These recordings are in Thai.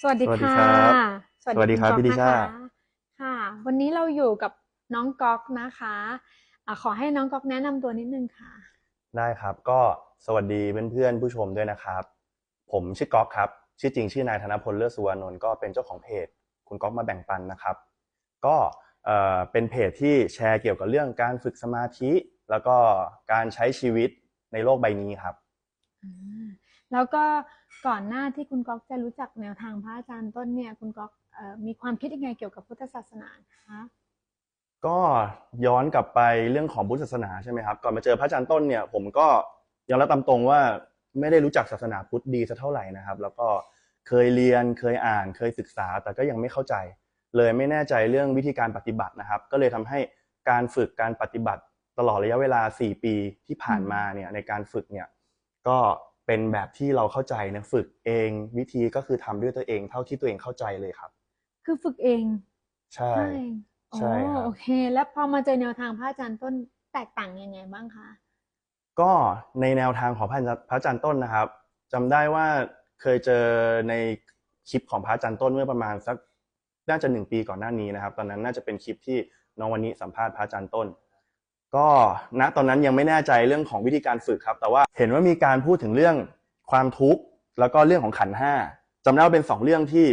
สวัสดีสวัสดีค่ะครับสวัสสวัสดีดีครับณก๊อกพี่ติช่านะคะค่ะ วันนี้เราอยู่กับน้องก๊อกนะคะอะขอให้น้องก๊อกแนะนำตัวนิดนึงค่ะ ได้ครับ ก็สวัสดีเพื่อนๆผู้ชมด้วยนะครับ ผมชื่อก๊อกครับ ชื่อจริงชื่อนายธนพลเลิศสุวรรณนท์ก็เป็นเจ้าของเพจ คุณก๊อกมาแบ่งปันนะครับ ก็เอ่อเป็นเพจที่แชร์เกี่ยวกับเรื่องการฝึกสมาธิ แล้วก็การใช้ชีวิตในโลกใบนี้ครับอ่า แล้วก็ก่อนหน้าที่คุณก๊อกจะรู้จักแนวทางพระอาจารย์ต้นเนี่ย คุณก๊อกมีความคิดยังไงเกี่ยวกับพุทธศาสนาคะก็ย้อนกลับไปเรื่องของพุทธศาสนาใช่ไหมครับก่อนมาเจอพระอาจารย์ต้นเนี่ยผมก็ยอมรับตามตรงว่าไม่ได้รู้จักศาสนาพุทธดีสักเท่าไหร่นะครับ แล้วก็เคยเรียนเคยอ่านเคยศึกษา แต่ก็ยังไม่เข้าใจ เลยไม่แน่ใจเรื่องวิธีการปฏิบัตินะครับ ก็เลยทำให้การฝึกการปฏิบัติตลอดระยะเวลา 4 ปีที่ผ่านมาเนี่ยในการฝึกเนี่ยก็ เป็นแบบที่เราเข้าใจนะฝึกเองวิธีก็คือทำด้วยตัวเอง เท่าที่ตัวเองเข้าใจเลยครับ คือฝึกเอง ใช่อ๋อใช่ครับโอเค แล้วพอมาเจอแนวทางพระอาจารย์ต้นแตกต่างยังไงบ้างคะก็ในแนวทางของพระอาจารย์พระอาจารย์ต้นนะครับจำได้ว่าเคยเจอในคลิปของพระอาจารย์ต้นเมื่อประมาณสักน่าจะหนึ่งปีก่อนหน้านี้นะครับ ตอนนั้นน่าจะเป็นคลิปที่น้องวันนี้สัมภาษณ์พระอาจารย์ต้น ก็ณตอนนั้นยังไม่แน่ใจเรื่องของวิธีการฝึกครับ แต่ว่าเห็นว่ามีการพูดถึงเรื่องความทุกข์แล้วก็เรื่องของขันห้าจำได้ว่าเป็นสองเรื่องที่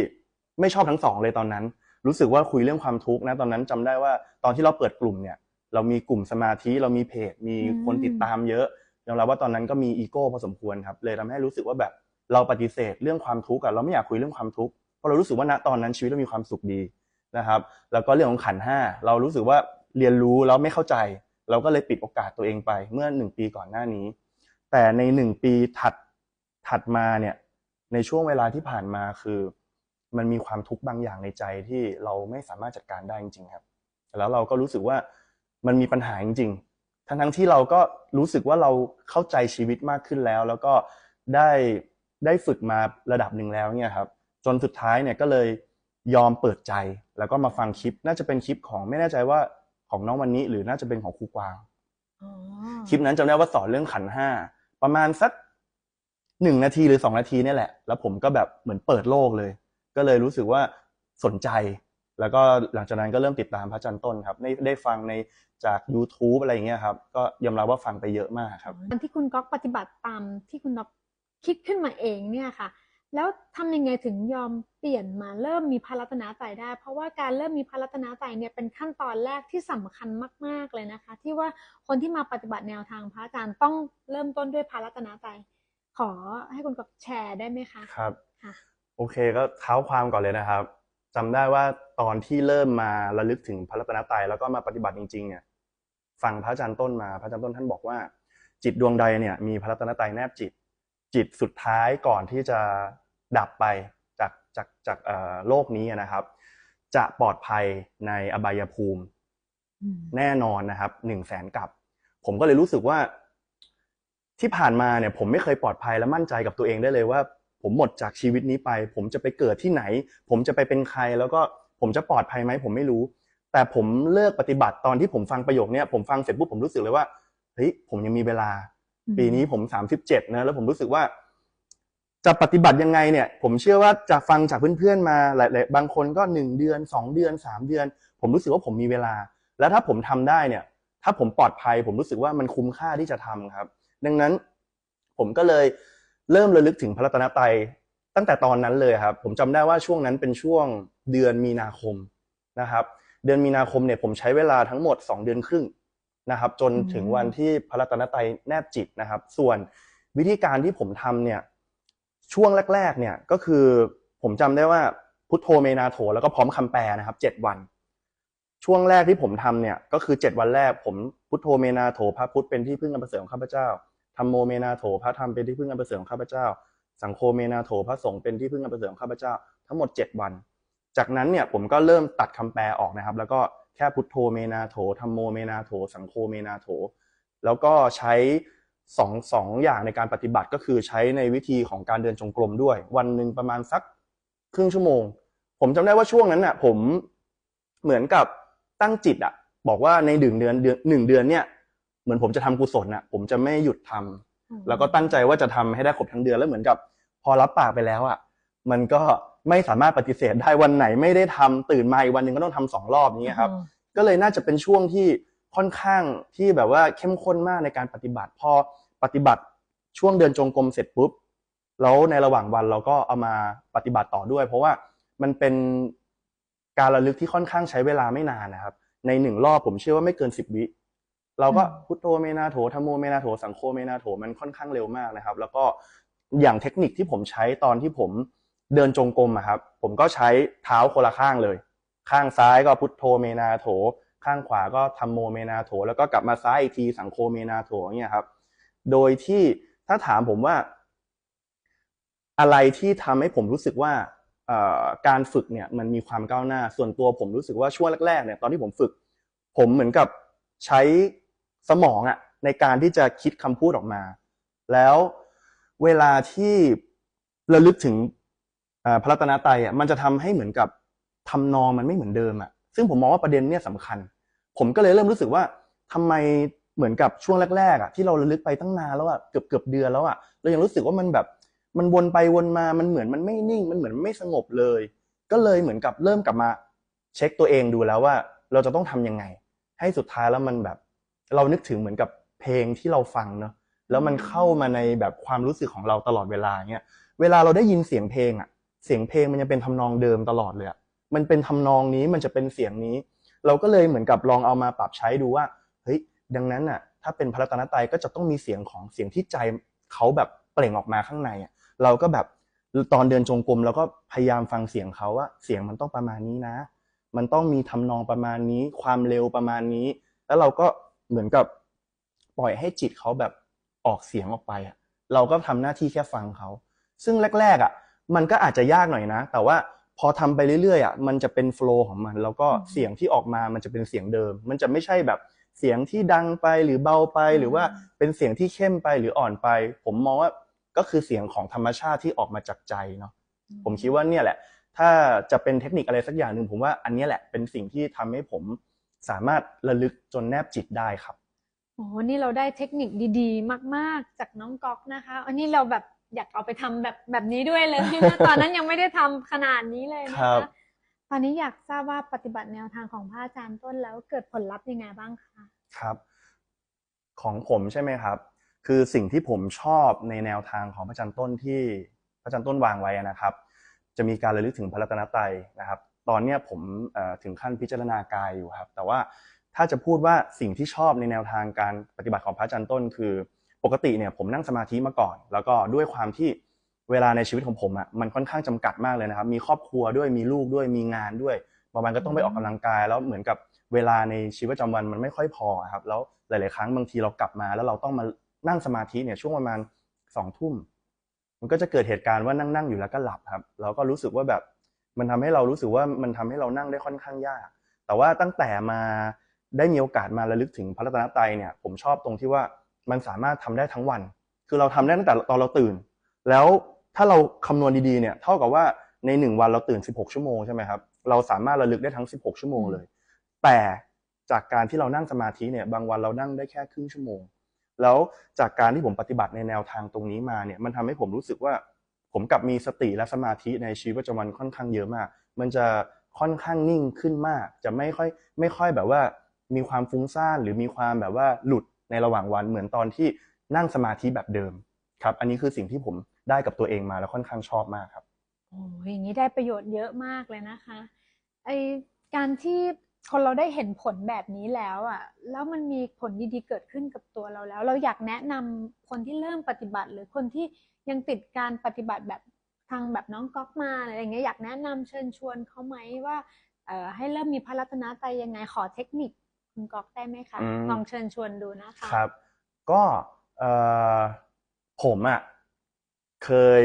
ไม่ชอบทั้งสองเลยตอนนั้น รู้สึกว่าคุยเรื่องความทุกข์นะตอนนั้นจำได้ว่าตอนที่เราเปิดกลุ่มเนี่ย เรามีกลุ่มสมาธิเรามีเพจ มีคนติดตามเยอะยอมรับว่าตอนนั้นก็มีอีโก้พอสมควรครับ เลยทำให้รู้สึกว่าแบบเราปฏิเสธเรื่องความทุกข์อะเราไม่อยากคุยเรื่องความทุกข์เพราะเรารู้สึกว่าณตอนนั้นชีวิตเรามีความสุขดีนะครับ แล้วก็เรื่องของขันห้าเรารู้สึกว่าเรียนรู้แล้วไม่เข้าใจ เราก็เลยปิดโอกาสตัวเองไปเมื่อหนึ่งปีก่อนหน้านี้ แต่ในหนึ่งปีถัดถัดมาเนี่ยในช่วงเวลาที่ผ่านมาคือ มันมีความทุกข์บางอย่างในใจที่เราไม่สามารถจัดการได้จริงๆครับ แล้วเราก็รู้สึกว่ามันมีปัญหาจริงๆทั้งทั้งๆที่เราก็รู้สึกว่าเราเข้าใจชีวิตมากขึ้นแล้ว แล้วก็ได้ได้ฝึกมาระดับหนึ่งแล้วเนี่ยครับ จนสุดท้ายเนี่ยก็เลยยอมเปิดใจแล้วก็มาฟังคลิป น่าจะเป็นคลิปของไม่แน่ใจว่า ของน้องวันนี้ หรือน่าจะเป็นของครูกวางอ๋อคลิปนั้นจำได้ว่าสอนเรื่องขันธ์ห้าประมาณสักหนึ่งนาทีหรือสองนาทีเนี่ยแหละ แล้วผมก็แบบเหมือนเปิดโลกเลย ก็เลยรู้สึกว่าสนใจ แล้วก็หลังจากนั้นก็เริ่มติดตามพระอาจันต้นครับได้ได้ฟังในจาก YouTube อะไรอย่างเงี้ยครับ ก็ยอมรับว่าฟังไปเยอะมากครับตอนที่คุณก๊อกปฏิบัติตามที่คุณก๊อกคิดขึ้นมาเองเนี่ยค่ะ แล้วทำยังไงถึงยอมเปลี่ยนมาเริ่มมีพระรัตนตรัยได้ เพราะว่าการเริ่มมีพระรัตนตรัยเนี่ยเป็นขั้นตอนแรกที่สำคัญมาก ๆเลยนะคะ ที่ว่าคนที่มาปฏิบัติแนวทางพระอาจารย์ต้องเริ่มต้นด้วยพระรัตนตรัยขอให้คุณก๊อกแชร์ได้ไหมคะครับค่ะโอเคก็เท้าความก่อนเลยนะครับจำได้ว่าตอนที่เริ่มมาระลึกถึงพระรัตนตรัยแล้วก็มาปฏิบัติจริง ๆ เนี่ยฟังพระอาจารย์ต้นมาพระอาจารย์ต้นท่านบอกว่า จิตดวงใดเนี่ยมีพระรัตนตรัยแนบจิต จิตสุดท้ายก่อนที่จะดับไปจากจากจากเอ่อโลกนี้นะครับ จะปลอดภัยในอบายภูมิอืมแน่นอนนะครับหนึ่งแสนกับ ผมก็เลยรู้สึกว่า ที่ผ่านมาเนี่ย ผมไม่เคยปลอดภัยและมั่นใจกับตัวเองได้เลยว่า ผมหมดจากชีวิตนี้ไป ผมจะไปเกิดที่ไหน ผมจะไปเป็นใคร แล้วก็ผมจะปลอดภัยไหมผมไม่รู้ แต่ผมเลิกปฏิบัติตอนที่ผมฟังประโยคเนี้ยผมฟังเสร็จปุ๊บผมรู้สึกเลยว่าเฮ้ยผมยังมีเวลา ปีนี้ผมสามสิบเจ็ดนะแล้วผมรู้สึกว่า จะปฏิบัติยังไงเนี่ย ผมเชื่อว่าจะฟังจากเพื่อนๆมาหลายๆบางคนก็หนึ่งเดือนสองเดือนสามเดือน ผมรู้สึกว่าผมมีเวลา แล้วถ้าผมทำได้เนี่ย ถ้าผมปลอดภัย ผมรู้สึกว่ามันคุ้มค่าที่จะทำครับ ดังนั้นผมก็เลยเริ่มระลึกถึงพระรัตนตรัยตั้งแต่ตอนนั้นเลยครับ ผมจำได้ว่าช่วงนั้นเป็นช่วงเดือนมีนาคมนะครับ เดือนมีนาคมเนี่ยผมใช้เวลาทั้งหมด 2 เดือนครึ่ง นะครับ จนถึงวันที่พระรัตนตรัยแนบจิตนะครับ ส่วนวิธีการที่ผมทำเนี่ยช่วงแรก ๆ เนี่ยก็คือผมจำได้ว่าพุทโธเมนาโถแล้วก็พร้อมคำแปลนะครับเจ็ดวัน ช่วงแรกที่ผมทำเนี่ยก็คือเจ็ดวันแรก ผมพุทโธเมนาโถพระพุทธเป็นที่พึ่งอันประเสริฐของข้าพเจ้าธรรมโมเมนาโถพระธรรมเป็นที่พึ่งอันประเสริฐของข้าพเจ้า สังโฆเมนาโถพระสงฆ์เป็นที่พึ่งอันประเสริฐของข้าพเจ้า ทั้งหมดเจ็ดวัน จากนั้นเนี่ยผมก็เริ่มตัดคำแปลออกนะครับ แล้วก็ แค่พุทโธเมนาโถธรรมโมเมนาโถ สังโฆเมนาโถ แล้วก็ใช้สองสองอย่างในการปฏิบัติก็คือใช้ในวิธีของการเดินจงกรมด้วย วันหนึ่งประมาณสักครึ่งชั่วโมง ผมจำได้ว่าช่วงนั้นน่ะ ผมเหมือนกับตั้งจิตอะ บอกว่าในหนึ่งเดือนเดือนหนึ่งเดือนเนี่ยเหมือนผมจะทำกุศลน่ะ ผมจะไม่หยุดทำแล้วก็ตั้งใจว่าจะทำให้ได้ครบทั้งเดือนแล้วเหมือนกับ พอรับปากไปแล้วอะ มันก็ ไม่สามารถปฏิเสธได้วันไหนไม่ได้ทำตื่นมาอีกวันหนึ่งก็ต้องทำสองรอบอย่างเงี้ยครับอืมก็เลยน่าจะเป็นช่วงที่ค่อนข้างที่แบบว่าเข้มข้นมากในการปฏิบัติ พอปฏิบัติช่วงเดินจงกรมเสร็จปุ๊บแล้วในระหว่างวันเราก็เอามาปฏิบัติต่อด้วย เพราะว่ามันเป็นการระลึกที่ค่อนข้างใช้เวลาไม่นานนะครับ ในหนึ่งรอบผมเชื่อว่าไม่เกินสิบวิเราก็อืมพุทโธเมนาโถธรรมโมเมนาโถสังโฆเมนาโถมันค่อนข้างเร็วมากนะครับ แล้วก็อย่างเทคนิคที่ผมใช้ตอนที่ผม เดินจงกรมอะครับ ผมก็ใช้เท้าคนละข้างเลย ข้างซ้ายก็พุทโธเมนาโถ ข้างขวาก็ธรรมโมเมนาโถ แล้วก็กลับมาซ้ายอีกทีสังโฆเมนาโถอย่างเงี้ยครับ โดยที่ถ้าถามผมว่า อะไรที่ทำให้ผมรู้สึกว่าการฝึกเนี่ยมันมีความก้าวหน้า ส่วนตัวผมรู้สึกว่าช่วงแรกๆเนี่ยตอนที่ผมฝึก ผมเหมือนกับใช้สมองอะในการที่จะคิดคำพูดออกมา แล้วเวลาที่ระลึกถึง พระรัตนตรัยอะมันจะทำให้เหมือนกับทำนองมันไม่เหมือนเดิมอะซึ่งผมมองว่าประเด็นเนี่ยสำคัญ ผมก็เลยเริ่มรู้สึกว่าทำไมเหมือนกับช่วงแรกๆอะที่เราระลึกไปตั้งนานแล้วอะเกือบเกือบเดือนแล้วอะเรายังรู้สึกว่ามันแบบมันวนไปวนมามันเหมือนมันไม่นิ่ง มันเหมือนไม่สงบเลย ก็เลยเหมือนกับเริ่มกลับมาเช็คตัวเองดูแล้วว่าเราจะต้องทำยังไง ให้สุดท้ายแล้วมันแบบ เรานึกถึงเหมือนกับเพลงที่เราฟังเนาะแล้วมันเข้ามาในแบบความรู้สึกของเราตลอดเวลาเงี้ยเวลาเราได้ยินเสียงเพลงอะ เสียงเพลงมันยังเป็นทำนองเดิมตลอดเลยมันเป็นทำนองนี้มันจะเป็นเสียงนี้ เราก็เลยเหมือนกับลองเอามาปรับใช้ดูว่าเฮ้ยดังนั้นอะถ้าเป็นพระรัตนตรัยก็จะต้องมีเสียงของเสียงที่ใจเขาแบบเปล่งออกมาข้างในอะเราก็แบบตอนเดินจงกรมเราก็พยายามฟังเสียงเขาว่าเสียงมันต้องประมาณนี้นะ มันต้องมีทำนองประมาณนี้ ความเร็วประมาณนี้ แล้วเราก็เหมือนกับปล่อยให้จิตเขาแบบออกเสียงออกไปอะเราก็ทำหน้าที่แค่ฟังเขา ซึ่งแรก ๆ อะ มันก็อาจจะยากหน่อยนะ แต่ว่าพอทำไปเรื่อยๆอะมันจะเป็นโฟล์ของมัน แล้วก็อืมเสียงที่ออกมามันจะเป็นเสียงเดิม มันจะไม่ใช่แบบเสียงที่ดังไปหรือเบาไปหรือว่าเป็นเสียงที่เข้มไปหรืออ่อนไป ผมมองว่าก็คือเสียงของธรรมชาติที่ออกมาจากใจเนาะผมคิดว่าเนี่ยแหละ ถ้าจะเป็นเทคนิคอะไรสักอย่างหนึ่งผมว่าอันเนี้ยแหละเป็นสิ่งที่ทำให้ผมสามารถระลึกจนแนบจิตได้ครับโอ้โหนี่เราได้เทคนิคดี ๆ มาก ๆ จากน้องก๊อกนะคะ อันนี้เราแบบ อยากเอาไปทำแบบแบบนี้ด้วยเลยนะตอนนั้นยังไม่ได้ทำขนาดนี้เลยนะครัคะบตอนนี้อยากทราบว่าปฏิบัติแนวทางของพระอาจารย์ต้นแล้วเกิดผลลัพธ์ยังไงบ้างคะครับ ของผมใช่ไหมครับ คือสิ่งที่ผมชอบในแนวทางของพระอาจารย์ต้นที่พระอาจารย์ต้นวางไว้นะครับ จะมีการระลึกถึงพระรัตนตรัยนะครับ ตอนเนี้ยผมเอ่อถึงขั้นพิจารณากายอยู่ครับ แต่ว่าถ้าจะพูดว่าสิ่งที่ชอบในแนวทางการปฏิบัติของพระอาจารย์ต้น คือป กติเนี่ยผมนั่งสมาธิมาก่อน แล้วก็ด้วยความที่เวลาในชีวิตของผมอะมันค่อนข้างจำกัดมากเลยนะครับ มีครอบครัวด้วยมีลูกด้วยมีงานด้วยบางวันก็ต้องไปออกกำลังกาย แล้วเหมือนกับเวลาในชีวิตประจำวันมันไม่ค่อยพอครับ แล้วหลาย ๆ ครั้งบางทีเรากลับมา แล้วเราต้องมานั่งสมาธิเนี่ยช่วงประมาณสองทุ่มมันก็จะเกิดเหตุการณ์ว่านั่งนั่งๆอยู่แล้วก็หลับครับเราก็รู้สึกว่าแบบมันทำให้เรารู้สึกว่ามันทำให้เรานั่งได้ค่อนข้างยาก แต่ว่าตั้งแต่มาได้มีโอกาสมาระลึกถึงพระรัตนตรัยเนี่ย ผมชอบตรงที่ว่า มันสามารถทำได้ทั้งวัน คือเราทำได้ตั้งแต่ตอนเราตื่น แล้วถ้าเราคำนวณดีๆเนี่ยเท่ากับว่าในหนึ่งวันเราตื่น 16 ชั่วโมงใช่ไหมครับเราสามารถระลึกได้ทั้ง 16 ชั่วโมงเลย แต่จากการที่เรานั่งสมาธิเนี่ยบางวันเรานั่งได้แค่ครึ่งชั่วโมง แล้วจากการที่ผมปฏิบัติในแนวทางตรงนี้มาเนี่ยมันทำให้ผมรู้สึกว่าผมกลับมีสติและสมาธิในชีวิตประจำวันค่อนข้างเยอะมาก มันจะค่อนข้างนิ่งขึ้นมาก จะไม่ค่อยไม่ค่อยแบบว่ามีความฟุ้งซ่านหรือมีความแบบว่าหลุด ในระหว่างวันเหมือนตอนที่นั่งสมาธิแบบเดิมครับ อันนี้คือสิ่งที่ผมได้กับตัวเองมาแล้วค่อนข้างชอบมากครับโอ้ยอย่างนี้ได้ประโยชน์เยอะมากเลยนะคะไอการที่คนเราได้เห็นผลแบบนี้แล้วอะ แล้วมันมีผลดีๆเกิดขึ้นกับตัวเราแล้ว เราอยากแนะนำคนที่เริ่มปฏิบัติ หรือคนที่ยังติดการปฏิบัติแบบทางแบบน้องก๊อกมาอะไรอย่างเงี้ยอยากแนะนำเชิญชวนเขาไหมว่าเอ่อให้เริ่มมีพระรัตนตรัยยังไงขอเทคนิค คุณก๊อกได้ไหมคะอืม ลองเชิญชวนดูนะคะ ครับ ก็เอ่อผมอะเคย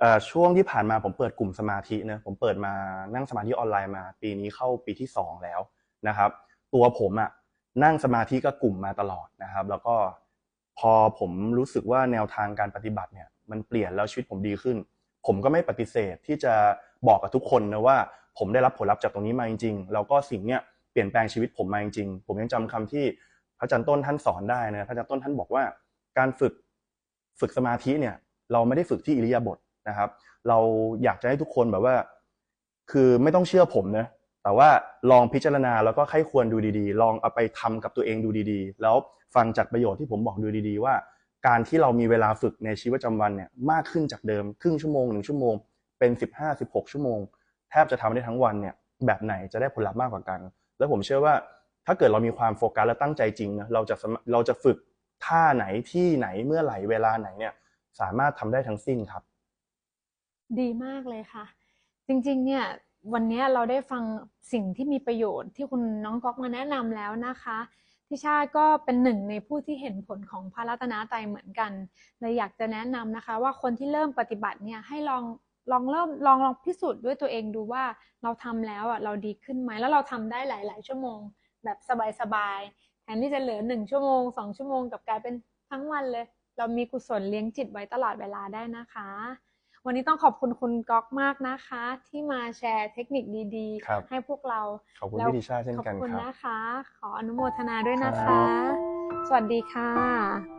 เอ่อช่วงที่ผ่านมาผมเปิดกลุ่มสมาธิเนะผมเปิดมานั่งสมาธิออนไลน์มา ปีนี้เข้าปีที่สองแล้วนะครับ ตัวผมอะนั่งสมาธิกับกลุ่มมาตลอดนะครับ แล้วก็พอผมรู้สึกว่าแนวทางการปฏิบัติเนี่ย มันเปลี่ยนแล้วชีวิตผมดีขึ้น ผมก็ไม่ปฏิเสธที่จะบอกกับทุกคนนะว่า ผมได้รับผลลัพธ์จากตรงนี้มาจริงๆแล้วก็สิ่งเนี้ยเปลี่ยนแปลงชีวิตผมมาจริงๆ ผมยังจำคำที่พระอาจารย์ต้นท่านสอนได้นะพระอาจารย์ต้นท่านบอกว่า การฝึกฝึกสมาธิเนี่ย เราไม่ได้ฝึกที่อิริยาบถนะครับ เราอยากจะให้ทุกคนแบบว่า คือไม่ต้องเชื่อผมนะแต่ว่าลองพิจารณาแล้วก็ใครควรดูดีๆ ลองเอาไปทำกับตัวเองดูดีๆ แล้วฟังจากประโยชน์ที่ผมบอกดูดีๆ ว่า การที่เรามีเวลาฝึกในชีวิตประจำวันเนี่ยมากขึ้นจากเดิมครึ่งชั่วโมงหนึ่งชั่วโมงเป็น 15 16 ชั่วโมง แทบจะทำได้ทั้งวันเนี่ยแบบไหนจะได้ผลลัพธ์มากกว่ากัน แล้วผมเชื่อว่าถ้าเกิดเรามีความโฟกัสและตั้งใจจริงนะเราจะเราจะฝึกท่าไหนที่ไหนเมื่อไหร่เวลาไหนเนี่ย สามารถทำได้ทั้งสิ้นครับ ดีมากเลยค่ะ จริง ๆ เนี่ยวันนี้เราได้ฟังสิ่งที่มีประโยชน์ที่คุณน้องก๊อกมาแนะนำแล้วนะคะทิชาก็เป็นหนึ่งในผู้ที่เห็นผลของพระรัตนตรัยเหมือนกันเลยอยากจะแนะนำนะคะ ว่าคนที่เริ่มปฏิบัติเนี่ยให้ลอง ลองเริ่มลองลองพิสูจน์ด้วยตัวเองดูว่าเราทำแล้วอะเราดีขึ้นไหมแล้วเราทำได้หลาย ๆ ชั่วโมง แบบสบายๆแทนที่จะเหลือหนึ่งชั่วโมงสองชั่วโมงกลับกลายเป็นทั้งวันเลย เรามีกุศลเลี้ยงจิตไว้ตลอดเวลาได้นะคะ วันนี้ต้องขอบคุณคุณก๊อกมากนะคะ ที่มาแชร์เทคนิคดีครับๆให้พวกเราขอบคุณแล้วพี่ดิชาเช่นกันขอบคุณครับนะคะ ขออนุโมทนาด้วยนะครัคะบสวัสดีค่ะ